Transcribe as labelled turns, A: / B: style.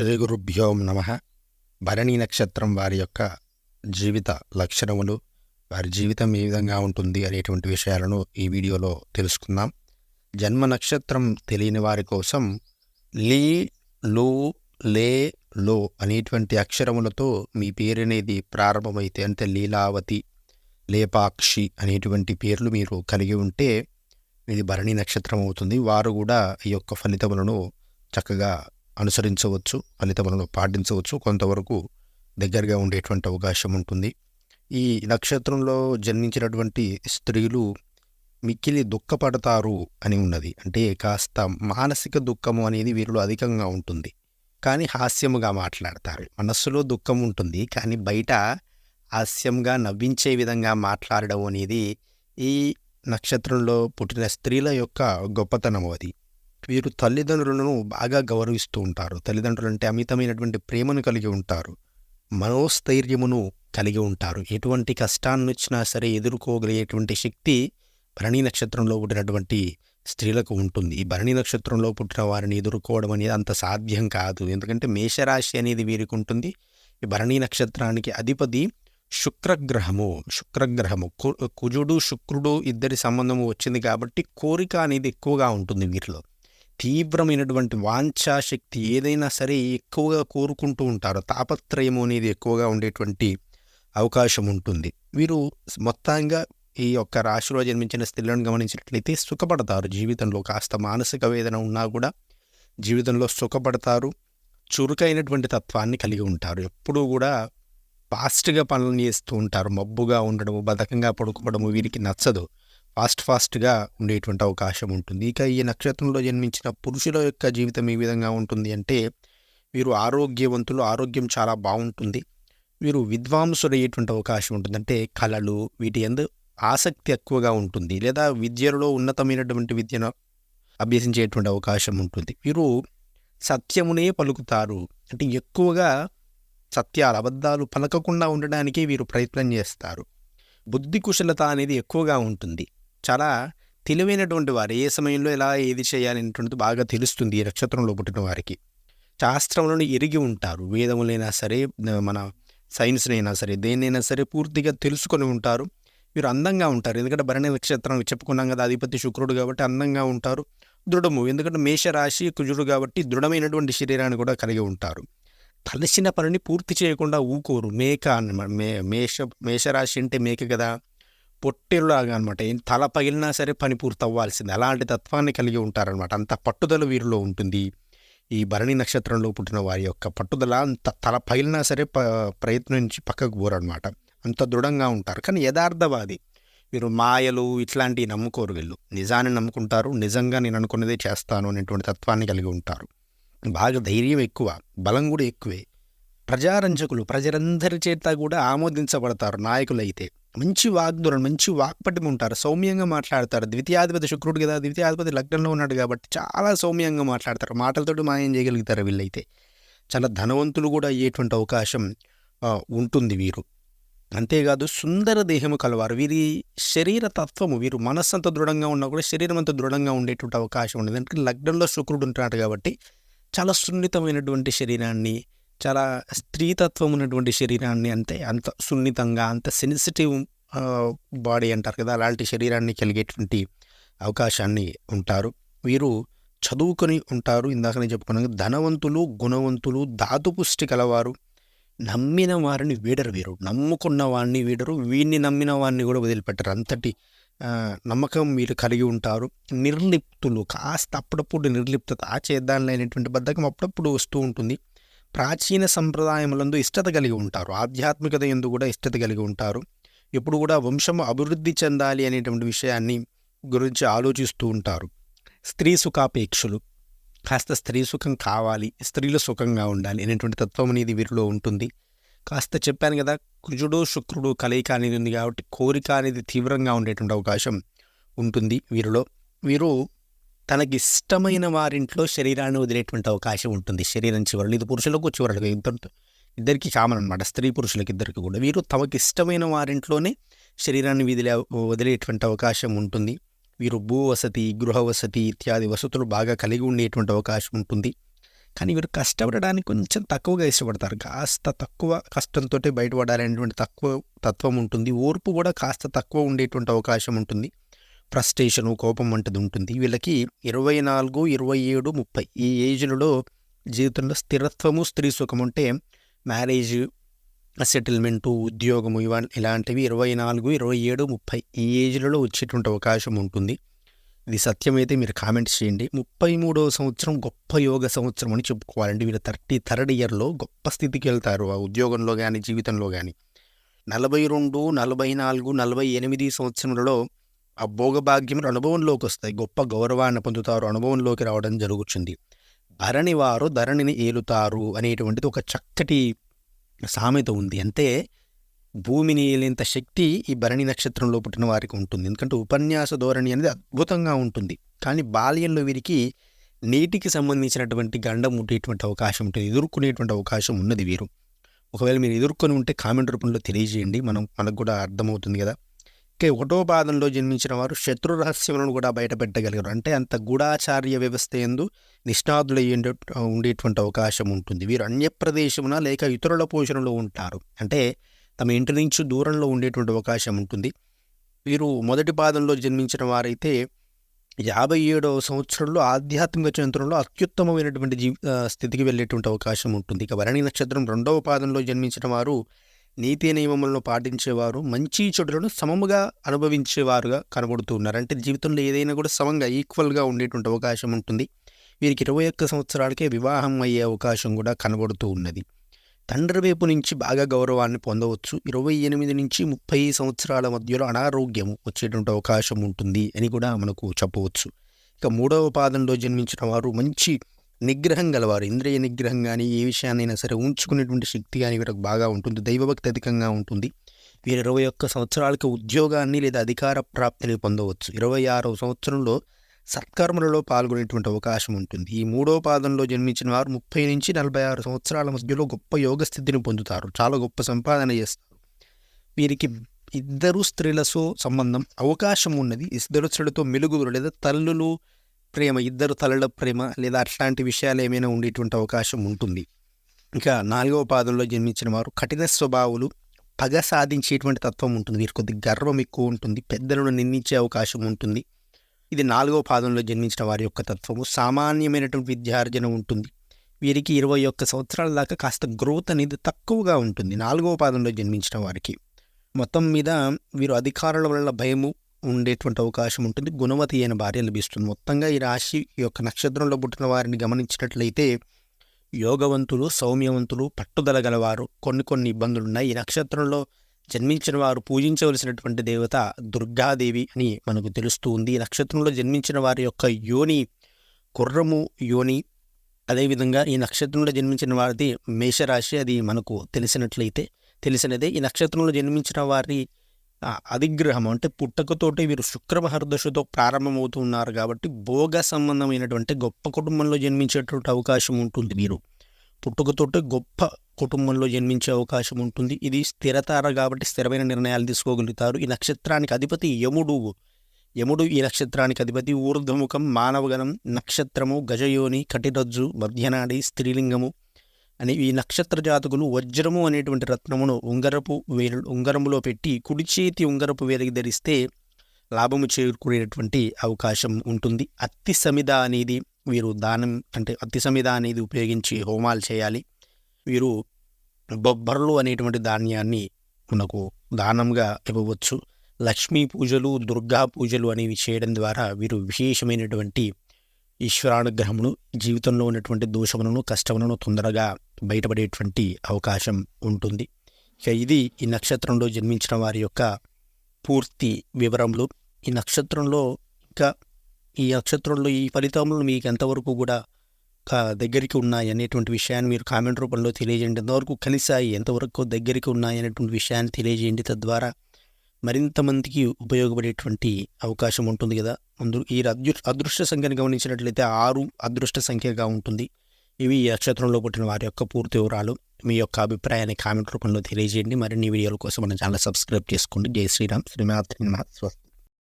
A: శ్రీ గురుభ్యో నమ. భరణి నక్షత్రం వారి యొక్క జీవిత లక్షణములు వారి జీవితం ఏ విధంగా ఉంటుంది అనేటువంటి విషయాలను ఈ వీడియోలో తెలుసుకుందాం. జన్మ నక్షత్రం తెలియని వారి కోసం లీ లూ లే లో అనేటువంటి అక్షరములతో మీ పేరు అనేది ప్రారంభమైతే అంటే లీలావతి లేపాక్షి అనేటువంటి పేర్లు మీరు కలిగి ఉంటే ఇది భరణి నక్షత్రం అవుతుంది. వారు కూడా ఈ యొక్క ఫలితములను చక్కగా అనుసరించవచ్చు ఫలితములను పాటించవచ్చు కొంతవరకు దగ్గరగా ఉండేటువంటి అవకాశం ఉంటుంది. ఈ నక్షత్రంలో జన్మించినటువంటి స్త్రీలు మిక్కిలి దుఃఖపడతారు అని ఉన్నది. అంటే కాస్త మానసిక దుఃఖము అనేది వీరిలో అధికంగా ఉంటుంది. కానీ హాస్యముగా మాట్లాడతారు. మనస్సులో దుఃఖం ఉంటుంది. కానీ బయట హాస్యంగా నవ్వించే విధంగా మాట్లాడడం అనేది ఈ నక్షత్రంలో పుట్టిన స్త్రీల యొక్క గొప్పతనం అది. వీరు తల్లిదండ్రులను బాగా గౌరవిస్తూ ఉంటారు. తల్లిదండ్రులు అంటే అమితమైనటువంటి ప్రేమను కలిగి ఉంటారు. మనోస్థైర్యమును కలిగి ఉంటారు. ఎటువంటి కష్టాన్ని వచ్చినా సరే ఎదుర్కోగలిగేటువంటి శక్తి భరణి నక్షత్రంలో పుట్టినటువంటి స్త్రీలకు ఉంటుంది. ఈ భరణి నక్షత్రంలో పుట్టిన వారిని ఎదుర్కోవడం అనేది అంత సాధ్యం కాదు. ఎందుకంటే మేషరాశి అనేది వీరికి ఉంటుంది. ఈ భరణి నక్షత్రానికి అధిపతి శుక్రగ్రహము. శుక్రగ్రహము. కు- కుజుడు శుక్రుడు ఇద్దరి సంబంధము వచ్చింది కాబట్టి కోరిక అనేది ఎక్కువగా ఉంటుంది వీరిలో. తీవ్రమైనటువంటి వాంఛాశక్తి ఏదైనా సరే ఎక్కువగా కోరుకుంటూ ఉంటారు తాపత్రయము అనేది ఎక్కువగా ఉండేటువంటి అవకాశం ఉంటుంది. వీరు మొత్తంగా ఈ యొక్క రాశిలో జన్మించిన స్త్రీలను గమనించినట్లయితే సుఖపడతారు. జీవితంలో కాస్త మానసిక వేదన ఉన్నా కూడా జీవితంలో సుఖపడతారు. చురుకైనటువంటి తత్వాన్ని కలిగి ఉంటారు. ఎప్పుడూ కూడా ఫాస్ట్గా పనులు చేస్తూ ఉంటారు. మబ్బుగా ఉండడము బధకంగా పడుకోవడము వీరికి నచ్చదు. ఫాస్ట్ ఫాస్ట్గా ఉండేటువంటి అవకాశం ఉంటుంది. ఇక ఈ నక్షత్రంలో జన్మించిన పురుషుల యొక్క జీవితం ఏ విధంగా ఉంటుంది అంటే వీరు ఆరోగ్యవంతులు ఆరోగ్యం చాలా బాగుంటుంది. వీరు విద్వాంసులయ్యేటువంటి అవకాశం ఉంటుంది. అంటే కళలు వీటి ఎందు ఆసక్తి ఎక్కువగా ఉంటుంది. లేదా విద్యలో ఉన్నతమైనటువంటి విద్యను అభ్యసించేటువంటి అవకాశం ఉంటుంది. వీరు సత్యమునే పలుకుతారు. అంటే ఎక్కువగా సత్యాలు అబద్ధాలు పలకకుండా ఉండడానికి వీరు ప్రయత్నం చేస్తారు. బుద్ధి కుశలత అనేది ఎక్కువగా ఉంటుంది. చాలా తెలివైనటువంటి వారు ఏ సమయంలో ఎలా ఏది చేయాలనేటువంటిది బాగా తెలుస్తుంది ఈ నక్షత్రంలో పుట్టిన వారికి. శాస్త్రంలోని ఎరిగి ఉంటారు. వేదములైనా సరే మన సైన్స్నైనా సరే దేన్నైనా సరే పూర్తిగా తెలుసుకొని ఉంటారు. వీరు అందంగా ఉంటారు. ఎందుకంటే భరణి నక్షత్రం చెప్పుకున్నాం కదా అధిపతి శుక్రుడు కాబట్టి అందంగా ఉంటారు. దృఢము. ఎందుకంటే మేషరాశి కుజుడు కాబట్టి దృఢమైనటువంటి శరీరాన్ని కూడా కలిగి ఉంటారు. తలసిన పనిని పూర్తి చేయకుండా ఊకోరు. మేక అన్నమాట మే మేష మేషరాశి అంటే మేక కదా. పొట్టేరులాగా అనమాట ఏం తల పగిలినా సరే పని పూర్తి అవ్వాల్సింది అలాంటి తత్వాన్ని కలిగి ఉంటారనమాట అంత పట్టుదల వీరిలో ఉంటుంది. ఈ భరణి నక్షత్రంలో పుట్టిన వారి యొక్క పట్టుదల అంత తల పగిలినా సరే ప ప్రయత్నించి పక్కకు పోరనమాట అంత దృఢంగా ఉంటారు. కానీ యథార్థవాది. వీరు మాయలు ఇట్లాంటివి నమ్ముకోరు వీళ్ళు. నిజాన్ని నమ్ముకుంటారు. నిజంగా నేను అనుకున్నదే చేస్తాను అనేటువంటి తత్వాన్ని కలిగి ఉంటారు. బాగా ధైర్యం ఎక్కువ. బలం కూడా ఎక్కువే. ప్రజారంజకులు ప్రజలందరి చేత కూడా ఆమోదించబడతారు నాయకులు అయితే మంచి వాగ్దురం మంచి వాక్పటిమ ఉంటారు. సౌమ్యంగా మాట్లాడతారు. ద్వితీయాధిపతి శుక్రుడు కదా ద్వితీయాధిపతి లగ్నంలో ఉన్నాడు కాబట్టి చాలా సౌమ్యంగా మాట్లాడతారు. మాటలతోటి మాయం చేయగలుగుతారు వీళ్ళైతే. చాలా ధనవంతులు కూడా అయ్యేటువంటి అవకాశం ఉంటుంది వీరు. అంతేకాదు సుందర దేహము కలవారు. వీరి శరీర తత్వము వీరు మనస్సు అంత దృఢంగా ఉన్నా కూడా శరీరం అంత దృఢంగా ఉండేటువంటి అవకాశం ఉండదు. ఎందుకంటే లగ్నంలో శుక్రుడు ఉంటున్నాడు కాబట్టి చాలా సున్నితమైనటువంటి శరీరాన్ని చాలా స్త్రీతత్వం ఉన్నటువంటి శరీరాన్ని అంతే అంత సున్నితంగా అంత సెన్సిటివ్ బాడీ అంటారు కదా అలాంటి శరీరాన్ని కలిగేటువంటి అవకాశాన్ని ఉంటారు. వీరు చదువుకొని ఉంటారు. ఇందాక నేను చెప్పుకున్నాను ధనవంతులు గుణవంతులు ధాతుపుష్టి కలవారు. నమ్మిన వారిని వీడరు వీరు. నమ్ముకున్న వారిని వీడరు. వీడిని నమ్మిన వారిని కూడా వదిలిపెట్టరు. అంతటి నమ్మకం మీరు కలిగి ఉంటారు. నిర్లిప్తులు కాస్త అప్పుడప్పుడు నిర్లిప్తత ఆ చేద్దాంలో బద్ధకం అప్పుడప్పుడు వస్తూ ఉంటుంది. ప్రాచీన సంప్రదాయములందు ఇష్టత కలిగి ఉంటారు. ఆధ్యాత్మికత ఎందు కూడా ఇష్టత కలిగి ఉంటారు. ఎప్పుడు కూడా వంశము అభివృద్ధి చెందాలి అనేటువంటి విషయాన్ని గురించి ఆలోచిస్తూ ఉంటారు. స్త్రీ సుఖాపేక్షలు కాస్త స్త్రీ సుఖం కావాలి స్త్రీలు సుఖంగా ఉండాలి అనేటువంటి తత్వం అనేది వీరిలో ఉంటుంది. కాస్త చెప్పాను కదా కుజుడు శుక్రుడు కలయిక అనేది ఉంది కాబట్టి కోరిక అనేది తీవ్రంగా ఉండేటువంటి అవకాశం ఉంటుంది వీరిలో. వీరు తనకి ఇష్టమైన వారింట్లో శరీరాన్ని వదిలేటువంటి అవకాశం ఉంటుంది. శరీరం చివరలు ఇది పురుషులకు చివరలకు ఇద్దరు ఇద్దరికి కామన్ అనమాట స్త్రీ పురుషులకు ఇద్దరికి కూడా. వీరు తమకి ఇష్టమైన వారింట్లోనే శరీరాన్ని విదిలే వదిలేటువంటి అవకాశం ఉంటుంది. వీరు భూ వసతి గృహ వసతి ఇత్యాది వసతులు బాగా కలిగి ఉండేటువంటి అవకాశం ఉంటుంది. కానీ వీరు కష్టపడడానికి కొంచెం తక్కువగా ఇష్టపడతారు. కాస్త తక్కువ కష్టంతో బయటపడాలనేటువంటి తక్కువ తత్వం ఉంటుంది. ఓర్పు కూడా కాస్త తక్కువ ఉండేటువంటి అవకాశం ఉంటుంది. ఫ్రస్ట్రేషను కోపం వంటిది ఉంటుంది. వీళ్ళకి ఇరవై నాలుగు ఇరవై ఏడు ముప్పై ఈ ఏజ్లలో జీవితంలో స్థిరత్వము స్త్రీ సుఖం అంటే మ్యారేజ్ సెటిల్మెంటు ఉద్యోగము ఇవా ఇలాంటివి ఇరవై నాలుగు ఇరవై ఏడు ముప్పై ఈ ఏజ్లలో వచ్చేటువంటి అవకాశం ఉంటుంది. ఇది సత్యమైతే మీరు కామెంట్స్ చేయండి. ముప్పై మూడవ సంవత్సరం గొప్ప యోగ సంవత్సరం అని చెప్పుకోవాలండి. వీళ్ళు థర్టీ థర్డ్ ఇయర్లో గొప్ప స్థితికి వెళ్తారు. ఆ ఉద్యోగంలో కానీ జీవితంలో కానీ నలభై రెండు నలభై నాలుగు నలభై ఎనిమిది సంవత్సరంలో ఆ భోగభాగ్యం అనుభవంలోకి వస్తాయి గొప్ప గౌరవాన్ని పొందుతారు. అనుభవంలోకి రావడం జరుగుతుంది ధరణి వారు ధరణిని ఏలుతారు అనేటువంటిది ఒక చక్కటి సామెత ఉంది. అంటే భూమిని ఏలేంత శక్తి ఈ భరణి నక్షత్రంలో పుట్టిన వారికి ఉంటుంది. ఎందుకంటే ఉపన్యాస ధోరణి అనేది అద్భుతంగా ఉంటుంది. కానీ బాల్యంలో వీరికి నీటికి సంబంధించినటువంటి గండం ఉండేటువంటి అవకాశం ఉంటుంది. ఎదుర్కొనేటువంటి అవకాశం ఉన్నది వీరు. ఒకవేళ మీరు ఎదుర్కొని ఉంటే కామెంట్ రూపంలో తెలియజేయండి. మనం మనకు కూడా అర్థమవుతుంది కదా. ఇక ఒకటో పాదంలో జన్మించిన వారు శత్రు రహస్యములను కూడా బయటపెట్టగలిగారు. అంటే అంత గూఢాచార్య వ్యవస్థ ఎందు నిష్ణాతులు ఉండేటువంటి అవకాశం ఉంటుంది. వీరు అన్య ప్రదేశమున లేక ఇతరుల పోషణలో ఉంటారు. అంటే తమ ఇంటి నుంచి దూరంలో ఉండేటువంటి అవకాశం ఉంటుంది. వీరు మొదటి పాదంలో జన్మించిన వారైతే యాభై ఏడవ సంవత్సరంలో ఆధ్యాత్మిక చంద్రంలో అత్యుత్తమమైనటువంటి జీవి స్థితికి వెళ్ళేటువంటి అవకాశం ఉంటుంది. ఇక భరణి నక్షత్రం రెండవ పాదంలో జన్మించిన వారు నీతి నియమములను పాటించేవారు మంచి చెడులను సమముగా అనుభవించేవారుగా కనబడుతూ ఉన్నారు అంటే జీవితంలో ఏదైనా కూడా సమంగా ఈక్వల్గా ఉండేటువంటి అవకాశం ఉంటుంది. వీరికి ఇరవై ఒక్క సంవత్సరాలకే వివాహం అయ్యే అవకాశం కూడా కనబడుతూ ఉన్నది. తండ్రి వైపు నుంచి బాగా గౌరవాన్ని పొందవచ్చు. ఇరవై ఎనిమిది నుంచి ముప్పై సంవత్సరాల మధ్యలో అనారోగ్యం వచ్చేటువంటి అవకాశం ఉంటుంది అని కూడా మనకు చెప్పవచ్చు. ఇక మూడవ పాదంలో జన్మించిన వారు మంచి నిగ్రహం గలవారు. ఇంద్రియ నిగ్రహం కానీ ఏ విషయాన్నైనా సరే ఉంచుకునేటువంటి శక్తి కానీ వీరికి బాగా ఉంటుంది. దైవభక్తి అధికంగా ఉంటుంది. వీరు ఇరవై ఒక్క సంవత్సరాలకి ఉద్యోగాన్ని లేదా అధికార ప్రాప్తిని పొందవచ్చు. ఇరవై ఆరవ సంవత్సరంలో సత్కర్మలలో పాల్గొనేటువంటి అవకాశం ఉంటుంది. ఈ మూడో పాదంలో జన్మించిన వారు ముప్పై నుంచి నలభై ఆరు సంవత్సరాల మధ్యలో గొప్ప యోగ స్థితిని పొందుతారు. చాలా గొప్ప సంపాదన చేస్తారు. వీరికి ఇద్దరు స్త్రీలతో సంబంధం అవకాశం ఉన్నది. ఇద్దరు స్త్రీలతో మెలుగులు లేదా తల్లులు ప్రేమ ఇద్దరు తలల ప్రేమ లేదా అట్లాంటి విషయాలు ఏమైనా ఉండేటువంటి అవకాశం ఉంటుంది. ఇంకా నాలుగవ పాదంలో జన్మించిన వారు కఠిన స్వభావులు పగ సాధించేటువంటి తత్వం ఉంటుంది. వీరు కొద్ది గర్వం ఎక్కువ ఉంటుంది. పెద్దలను నిందించే అవకాశం ఉంటుంది. ఇది నాలుగవ పాదంలో జన్మించిన వారి యొక్క తత్వము. సామాన్యమైనటువంటి విద్యార్జన ఉంటుంది. వీరికి ఇరవై ఒక్క సంవత్సరాల దాకా కాస్త గ్రోత్ అనేది తక్కువగా ఉంటుంది. నాలుగవ పాదంలో జన్మించిన వారికి. మొత్తం మీద వీరు అధికారుల వల్ల భయము ఉండేటువంటి అవకాశం ఉంటుంది. గుణవతి అయిన భార్య లభిస్తుంది. మొత్తంగా ఈ రాశి యొక్క నక్షత్రంలో పుట్టిన వారిని గమనించినట్లయితే యోగవంతులు సౌమ్యవంతులు పట్టుదల గలవారు కొన్ని కొన్ని ఇబ్బందులు ఉన్నాయి. ఈ నక్షత్రంలో జన్మించిన వారు పూజించవలసినటువంటి దేవత దుర్గాదేవి అని మనకు తెలుస్తూ ఉంది. ఈ నక్షత్రంలో జన్మించిన వారి యొక్క యోని కుర్రము యోని. అదేవిధంగా ఈ నక్షత్రంలో జన్మించిన వారిది మేషరాశి అది మనకు తెలిసినట్లయితే తెలిసినదే. ఈ నక్షత్రంలో జన్మించిన వారి అధిగ్రహం అంటే పుట్టకతోటి వీరు శుక్రమహర్దశతో ప్రారంభమవుతూ ఉన్నారు కాబట్టి భోగ సంబంధమైనటువంటి గొప్ప కుటుంబంలో జన్మించేటువంటి అవకాశం ఉంటుంది వీరు. పుట్టుకతోటి గొప్ప కుటుంబంలో జన్మించే అవకాశం ఉంటుంది. ఇది స్థిరతార కాబట్టి స్థిరమైన నిర్ణయాలు తీసుకోగలుగుతారు. ఈ నక్షత్రానికి అధిపతి యముడు. యముడు ఈ నక్షత్రానికి అధిపతి. ఊర్ధ్వముఖం మానవగణం నక్షత్రము గజయోని కటిరజ్జు మధ్యనాడి స్త్రీలింగము అని ఈ నక్షత్ర జాతకులు వజ్రము అనేటువంటి రత్నమును ఉంగరపు వేలు ఉంగరములో పెట్టి కుడి చేతి ఉంగరపు వేలికి ధరిస్తే లాభము చేరుకునేటువంటి అవకాశం ఉంటుంది. అత్తి సమిద అనేది వీరు దానం అంటే అత్తి సమిద అనేది ఉపయోగించి హోమాలు చేయాలి. వీరు బొబ్బర్లు అనేటువంటి ధాన్యాన్ని మనకు దానంగా ఇవ్వవచ్చు. లక్ష్మీ పూజలు దుర్గా పూజలు అనేవి చేయడం ద్వారా వీరు విశేషమైనటువంటి ఈశ్వరానుగ్రహమును జీవితంలో ఉన్నటువంటి దోషములను కష్టములను తొందరగా బయటపడేటువంటి అవకాశం ఉంటుంది. ఇక ఇది ఈ నక్షత్రంలో జన్మించిన వారి యొక్క పూర్తి వివరములు ఈ నక్షత్రంలో ఇంకా ఈ నక్షత్రంలో ఈ ఫలితములు మీకు ఎంతవరకు కూడా దగ్గరికి ఉన్నాయి అనేటువంటి విషయాన్ని మీరు కామెంట్ రూపంలో తెలియజేయండి. ఎంతవరకు కలిసాయి ఎంతవరకు దగ్గరికి ఉన్నాయి అనేటువంటి విషయాన్ని తెలియజేయండి. తద్వారా మరింత మందికి ఉపయోగపడేటువంటి అవకాశం ఉంటుంది కదా. ముందు ఈ అదృ అదృష్ట సంఖ్యను గమనించినట్లయితే ఆరు అదృష్ట సంఖ్యగా ఉంటుంది. ఇవి ఈ నక్షత్రంలో పుట్టిన వారి యొక్క పూర్తి వివరాలు. మీ యొక్క అభిప్రాయాన్ని కామెంట్ రూపంలో తెలియజేయండి. మరిన్ని వీడియోల కోసం మన ఛానల్ సబ్స్క్రైబ్ చేసుకోండి. జై శ్రీరామ్. శ్రీమాత్రి స్వస్తి.